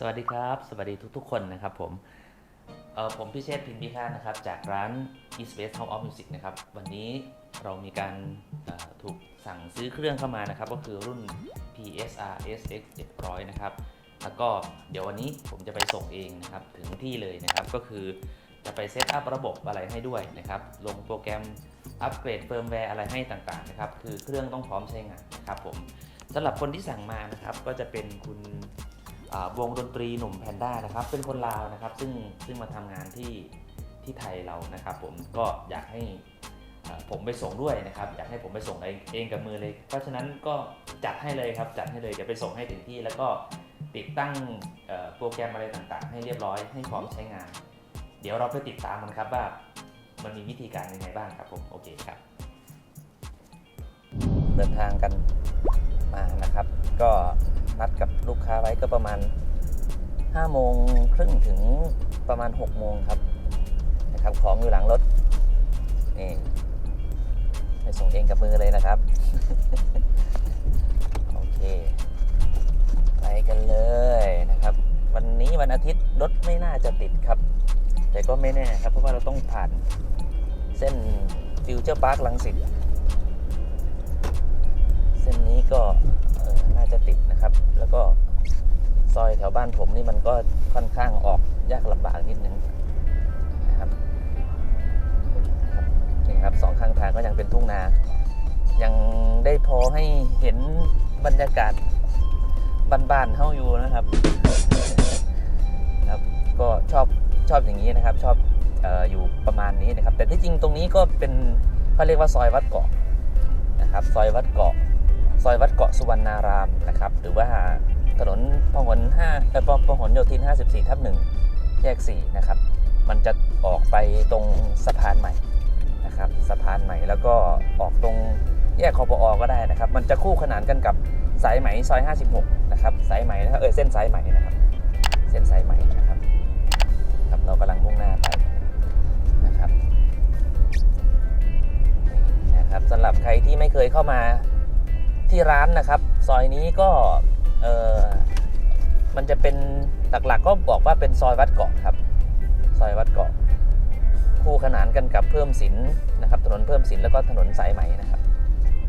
สวัสดีครับ สวัสดีทุกๆ คนนะครับผมเออผมพิเชษฐ์พิมพ์พิฆาตนะครับ จากร้าน East West House of Music นะครับ วันนี้เรามีการถูกสั่งซื้อเครื่องเข้ามานะครับ ก็คือรุ่น PSR SX 700 นะครับ แล้วก็เดี๋ยววันนี้ผมจะไปส่งเองนะครับ ถึงที่เลยนะครับ ก็คือจะไปเซตอัพระบบอะไรให้ด้วยนะครับ ลงโปรแกรมอัปเกรดเฟิร์มแวร์อะไรให้ต่างๆนะครับ คือเครื่องต้องพร้อมใช้งานนะครับผมสำหรับคนที่สั่งมานะครับ ก็จะเป็นคุณ วงดนตรีหนุ่มแพนด้านะครับเป็นคนลาวนะครับ ซึ่งซึ่งมาทำงานที่ที่ไทยเรานะครับ ผมก็อยากให้ผมไปส่งด้วยนะครับ อยากให้ผมไปส่งเองเองกับมือเลย เพราะฉะนั้นก็จัดให้เลยครับจัดให้เลยเดี๋ยวไปส่งให้ถึงที่ แล้วก็ติดตั้งโปรแกรมอะไรต่างๆ ให้เรียบร้อยให้พร้อมใช้งาน เดี๋ยวเราไปติดตามกันครับว่ามันมีวิธีการยังไงบ้างครับผมโอเคครับเดินทางกันมานะครับ ก็ นัดกับลูกค้าไว้ก็ประมาณ5โมงครึ่งถึงประมาณ6โมงครับนะครับของอยู่หลังรถนี่ไปส่งเองกับมือเลยนะครับ โอเค ไปกันเลยนะครับ วันนี้วันอาทิตย์รถไม่น่าจะติดครับ แต่ก็ไม่แน่ครับ เพราะว่าเราต้องผ่านเส้นฟิวเจอร์พาร์คลังสิตเส้นนี้ก็ น่าจะติดนะครับ แล้วก็ซอยแถวบ้านผมนี่มันก็ค่อนข้างออกยากลำบากนิดนึงนะครับนี่ครับสองข้างทางก็ยังเป็นทุ่งนา ยังได้พอให้เห็นบรรยากาศบ้านๆเฮาอยู่นะครับครับ ก็ชอบชอบอย่างนี้นะครับ ชอบอออยู่ประมาณนี้นะครับ แต่ที่จริงตรงนี้ก็เป็นเขาเรียกว่าซอยวัดเกาะนะครับ ซอยวัดเกาะ ซอยวัดเกาะสุวรรณารามนะครับ หรือว่าถนนพหล5เอ่อพหลโยธิน 54 ทับ 1 แยก 4 นะครับ มันจะออกไปตรงสะพานใหม่นะครับ สะพานใหม่แล้วก็ออกตรงแยกคอปอก็ได้นะครับ มันจะคู่ขนานกันกับสายไหมซอย 56 นะครับ สายไหมนะครับ เออเส้นสายไหมนะครับ เส้นสายไหมนะครับครับ เรากำลังมุ่งหน้าไปนะครับ นี่นะครับสำหรับใครที่ไม่เคยเข้ามา ที่ร้านนะครับ ซอยนี้ก็เออมันจะเป็นหลักๆ ก็บอกว่าเป็นซอยวัดเกาะครับ ซอยวัดเกาะ คู่ขนานกันกับเพิ่มศิลป์นะครับ ถนนเพิ่มศิลแล้วก็ถนนสายไหม่นะครับ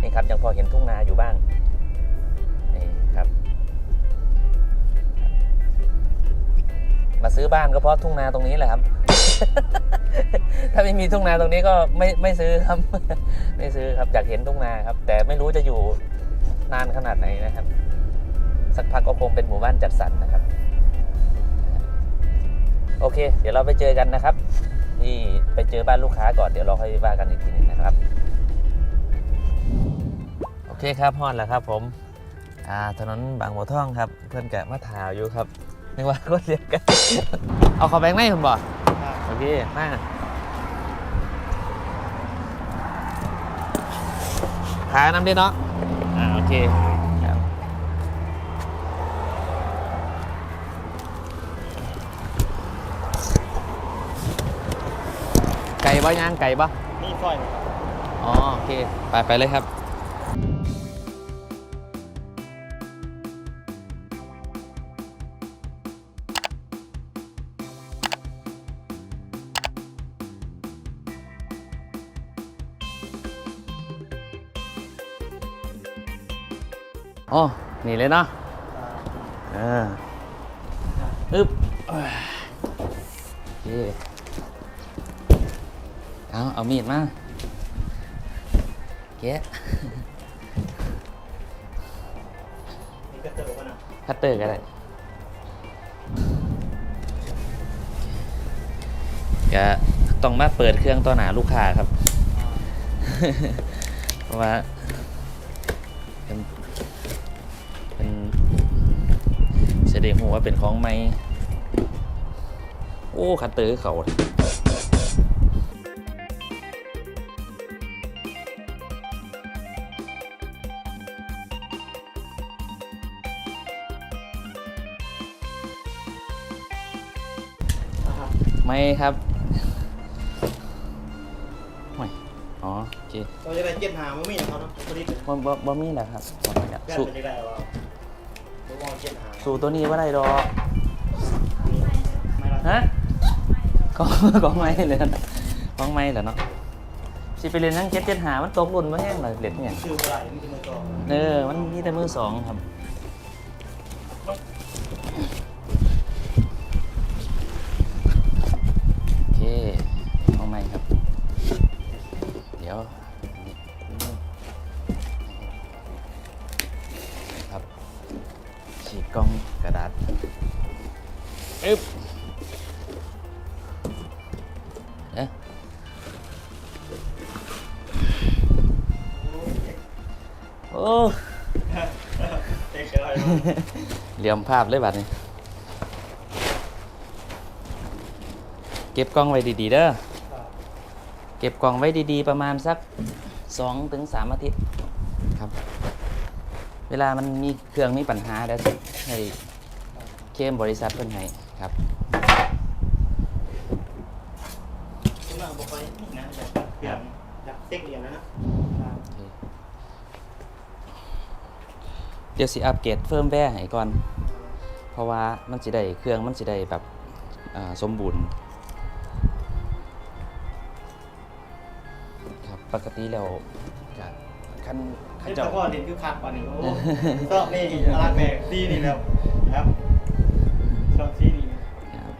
นี่ครับยังพอเห็นทุ่งนาอยู่บ้างนี่ครับ มาซื้อบ้านก็เพราะทุ่งนาตรงนี้แหละครับ ถ้าไม่มีทุ่งนาตรงนี้ก็ไม่ไม่ซื้อครับ ไม่ซื้อครับอยากเห็นทุ่งนาครับ แต่ไม่รู้จะอยู่ นานขนาดไหนนะครับ สักพักก็คงเป็นหมู่บ้านจัดสรรนะครับ โอเค เดี๋ยวเราไปเจอกันนะครับที่ไปเจอบ้านลูกค้าก่อนเดี๋ยวเราค่อยว่ากันอีกทีหนึงนะครับ โอเคครับฮอดแล้วครับ ผมอ่าถนนบางบัวทองครับ เพื่อนแกะมาถาวอยู่ครับนึกว่าก็เรียกกัน เอาเขาแบงค์ไหนคุณบอกโอเคมาขายน้ำดิเนาะอ่าโอ เคครับไก่บ่ย่างไก่บ่นี่สร้อยไหมครับอ๋อโอเค ไปไปเลยครับ อ๋อนี่เลยเนาะอ่าอึ๊บโอเคเอาเอามีดมาแกะนี่ก็เจอกันนะคัตเตอร์ก็ได้ก็ต้องมาเปิดเครื่องต่อหนาลูกค้าครับ เพราะว่า แสดงหัวาเป็นของไม้โอ้คัตเตอร์เขาไม่ครับไม่อ๋อโอเคเราจะได้เจ็ดหาไม่มีนะครับเนาะตัวนี้เป็นบ่บ่บ่มีแหละครับบ่มีแหละแก้สู้เป็นยังไงวะผมมองเจ็ดหา สู่ตัวนี้ว่าได้ดอกฮะก็ก็ไม่เลยนะกองไม่เหรอเนาะสิไปเรียนนั่งเจ็ดเจ็ดหามันตกหล่นมาแห้งเลยเหล็ดเนี่ยเออมันนี่แต่มือสองครับ กกล้องกระดาษอึ๊บเอ๊ะโอ้เจ๊กันอะไรเหลี่ยมภาพเลยบัดนี้ เก็บกล้องไว้ดีๆเด้อ เก็บกล่องไว้ดีๆ ประมาณสัก2ถึง3อาทิตย์ครับ เวลามันมีเครื่องมีปัญหาแล้วสิให้เคลมบริษัทเพิ่นให้ครับคุณมาบอกไปนี่นะแบบเปลี่ยนจากเต็กเรียนแล้วนะเดี๋ยวสิอัปเกรดเฟิร์มแวร์ให้ก่อน เพราะว่ามันสิได้เครื่องมันสิได้แบบอ่าสมบูรณ์ครับปกติแล้วก็ คันคันไอ้เจ้าตะก้อนเด่นคือขาดปานนี้โอ้ชอบนี่อลักแบกซีนี่แล้วครับชอบซีนี่ครับ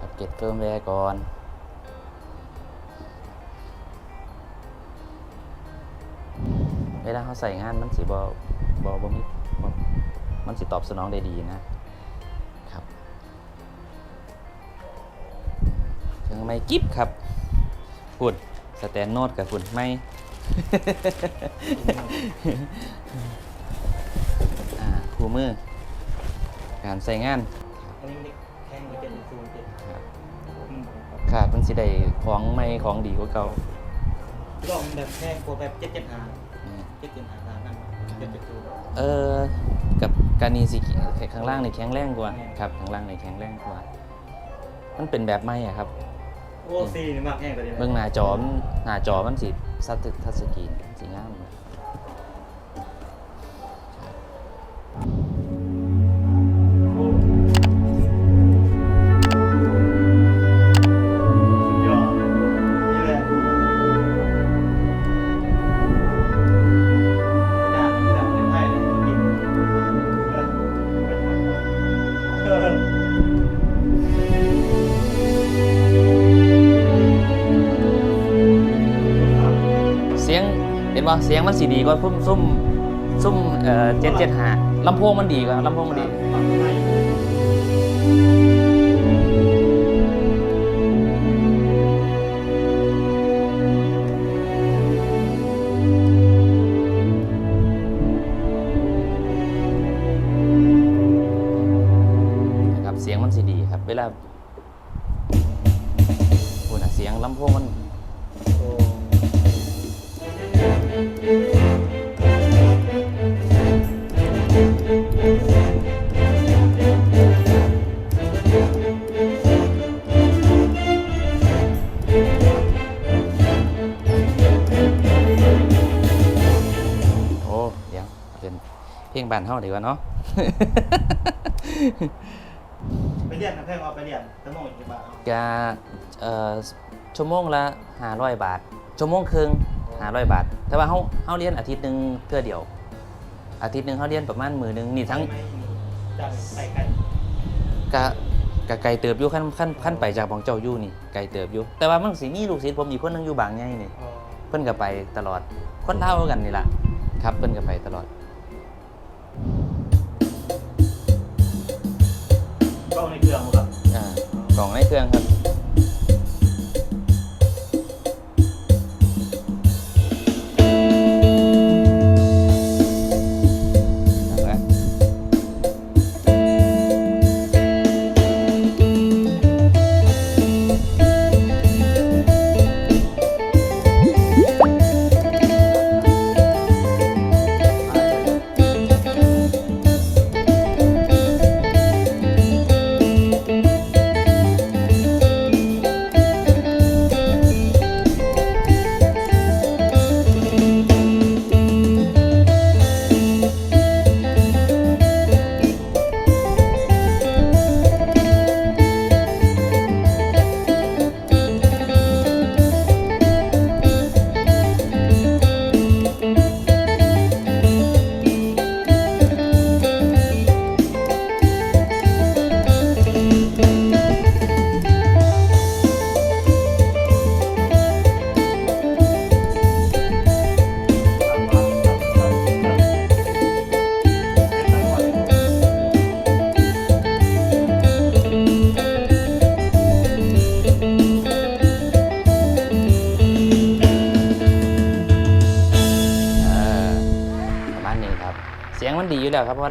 อัปเกรดเฟิร์มแวร์ก่อน เวลาเขาใส่งานมันสิบอบอบมีบ่มันสิตอบสนองได้ดีนะครับเครื่องไม่กิฟครับ ฝุ่นสแตนโนดกับฝุ่นไม่ อ่าคู่มือ การใส่งาน อันนี้เด็กแข่งมาเป็นซูนเป็นครับอืมขาดมันสิได้ของไม่ของดีกว่าเก่าลองแบบแข่งโปรแบบเจ็ดเจ็ดหาอืมเจ็ดเจ็ดหาตามนั่นเจ็ดเจ็ดซูนเออกับการนีสิข้างล่างในแข็งแรงกว่า ครับ ข้างล่างในแข็งแรงกว่า มันเป็นแบบไม่อะครับ โอ้ซีนี่มากแข่งตัวนี้ เบื้องหน้าจอมันหน้าจอมันสิซัดทัชสกรีนสีงาม เห็นป่ะเสียงมันสีดีกว่าพุ่มซุ่มซุ่มเอ่อเจ็ดเจ็ดหาลำโพงมันดีกว่าลำโพงมันดีนะครับ บานเฮาดีกว่าเนาะ ไปเรียนนะเพื่อนเอาไปเรียนตั้งโมงกี่บาทเอากะเอ่อชั่วโมงละ500บาท ชั่วโมงครึ่ง500บาท แต่ว่าเฮาเฮาเรียนอาทิตย์หนึงเทื่อเดียว อาทิตย์หนึงเฮาเรียนประมาณมื้อหนึงนี่ทั้งไม่มีจากใส่ไก่กะกะไกลเติบอยู่ขั้นขั้นขั้นไปจากบองเจ้าอยู่นี่ไกลเติบอยู่แต่ว่ามันสิมีลูกศิษย์ผมอีกคนหนึงอยู่บางใหญ่นี่ อ๋อเพิ่นก็ไปตลอดคนเล่าวกันนี่ล่ะครับเพิ่นก็ไปตลอด กล้องในเครื่องครับอ่ากล่องในเครื่องครับ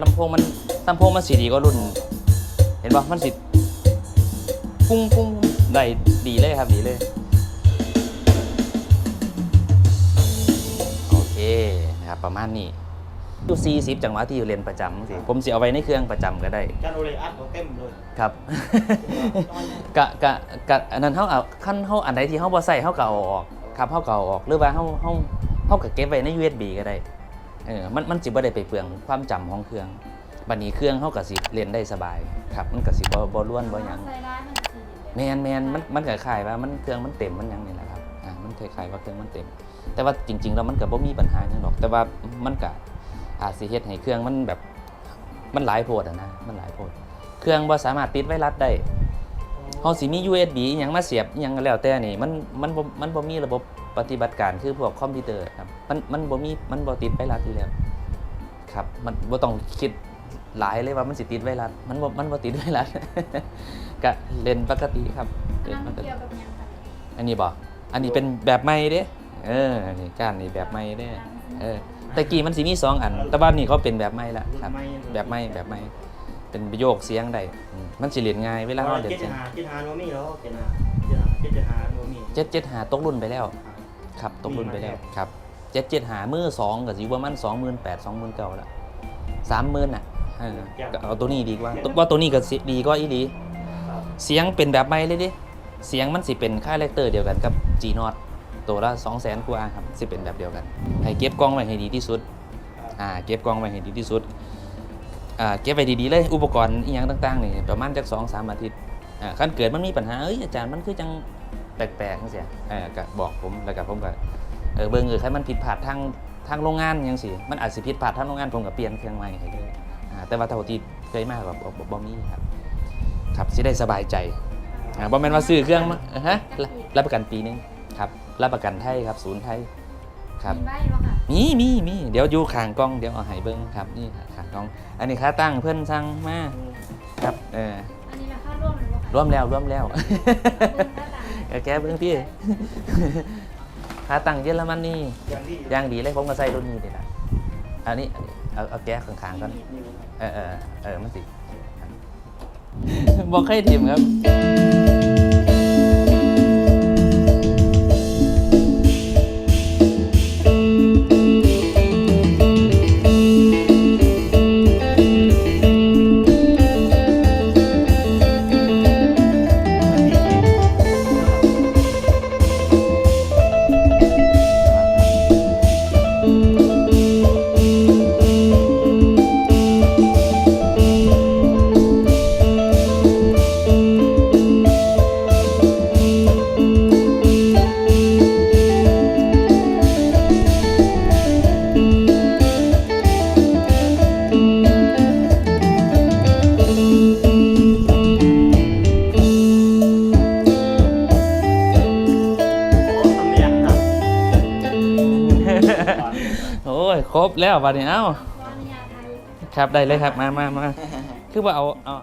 รับเพราะว่าลำโพงมันลำโพงมันสีดีกว่ารุ่น เห็นปะมันสิปุ้งปุ้งได้ดีเลยครับดีเลย โอเคนะครับ ประมาณนี้อยู่ 40 จังหวะที่อยู่เรียนประจำสิผมสิเอาไว้ในเครื่องประจำก็ได้จานโอเลอัดเขาเต็มเลยครับกะกะกะอันนั้นเฮาเอาขั้นเฮาอันใดที่เฮาบ่ใส่เฮาก็เอาออกครับเฮาก็เอาออกหรือว่าเฮาเฮาเฮาก็เก็บไว้ใน USB ก็ได้ เออมันมันสิบ่ได้ไปเปลืองความจำของเครื่องบัดนี้เครื่องเฮาก็สิเล่นได้สบายครับ มันก็สิบ่บ่ล้วนบ่หยัง ใส่ได้มันสีแมนแมนมันมันคล้ายๆว่ามันเครื่องมันเต็มมันหยังนี่แหละครับอ่ามันคล้ายๆว่าเครื่องมันเต็ม แต่ว่าจริง ๆ แล้วมันก็บ่มีปัญหาหยังหรอก แต่ว่ามันก็อาจสิเฮ็ดให้เครื่องมันแบบมันหลายโพดอะนะมันหลายโพด เครื่องบ่สามารถติดไวรัสได้เฮาสิมี USB อหยังมาเสียบอหยังก็แล้วแต่นี่มันมันบ่มันบ่มีระบบ ปฏิบัติการคือพวกคอมพิวเตอร์ครับมันมันบ่มีมันบ่ติดไวรัสอยู่แล้วครับมันบ่ต้องคิดหลายเลยว่ามันสิติดไวรัสมันบ่มันบ่ติดไวรัสก็เล่นปกติครับอันเล่นนั้นปกติเกี่ยวกับหยังคะอันนี้บอกอันนี้เป็นแบบใหม่เด้เออนี่ก้านนี่แบบใหม่เด้เออแตะกี้มันสิมีสองอัน แต่ว่านี่เขาเป็นแบบใหม่ละครับ แบบใหม่แบบใหม่เป็นโยกเสียงได้อืมมันสิเรียนง่ายเวลาเราเรียนเจ็ดเสียงหาเจ็ดหาโนมี่แล้วเจ็ดหาเจ็ดหาเจ็ดหาโนมี่เจ็ดเจ็ดหาตกรุ่นไปแล้ว ครับตกรุ่นไปแล้วครับเจ็ดเจ็ดหามือสองกับสิว่ามันสองหมื่นแปดสองหมื่นเก้าละสามหมื่นอะเออก็เอาตัวนี้ดีกว่าตัวว่าตัวนี้ก็สิดีกว่าอีหลีครับเสียงเป็นแบบใหม่เลยดิเสียงมันสิเป็นค่าแรคเตอร์เดียวกันกับ G n o t ตัวละ2 0 0 0 0 0กว่าครับสิเป็นแบบเดียวกันให้เก็บกล้องไว้ให้ดีที่สุดอ่าเก็บกล้องไว้ให้ดีที่สุดอ่าเก็บไว้ดีๆเลยอุปกรณ์อีหยังต่างๆนี่ประมาณจัก2 3อาทิตย์อ่าคันเกิดมันมีปัญหาเอ้ยอาจารย์มันคือจัง แปลกๆจังซี่เออก็บอกผมแล้วก็ผมก็เออเบิ่งเออใครมันผิดพลาดทางทางโรงงานจังซี่มันอาจสิผิดพลาดทางโรงงานผมก็เปลี่ยนเครื่องใหม่ให้เลยอ่าแต่ว่าเท่าที่เคยมาก็บ่บ่บ่มีครับครับสิได้สบายใจอ่าบ่แม่นว่าซื้อเครื่องมาเออฮะรับรับประกันปีหนึงครับรับประกันไทยครับศูนย์ไทยครับ มีใบบ่ค่ะมีมีมีเดี๋ยวอยู่ข้างกล้องเดี๋ยวเอาให้เบิ่งครับนี่ครับข้างกล้อง อันนี้ค่าตั้งเพิ่นสั่งมาครับเอออันนี้ราคาร่วมหรือบ่คะรวมแล้วรวมแล้ว เบิ่งค่าต่าง เออแกเบิ่งพี่คาตั้งเยอรมันนี่อย่างที่อย่างดีเลยผมก็ใส่รุ่นนี้นี่ล่ะอันนี้อันนี้เอาเอาแก้ข้างๆก่อนเออเออเออมันสิบอกให้ทีมครับ แล้วบัดนี้เอ้าขออนุญาตถ่ายครับได้เลยครับมามามาคือว่าเอาเอา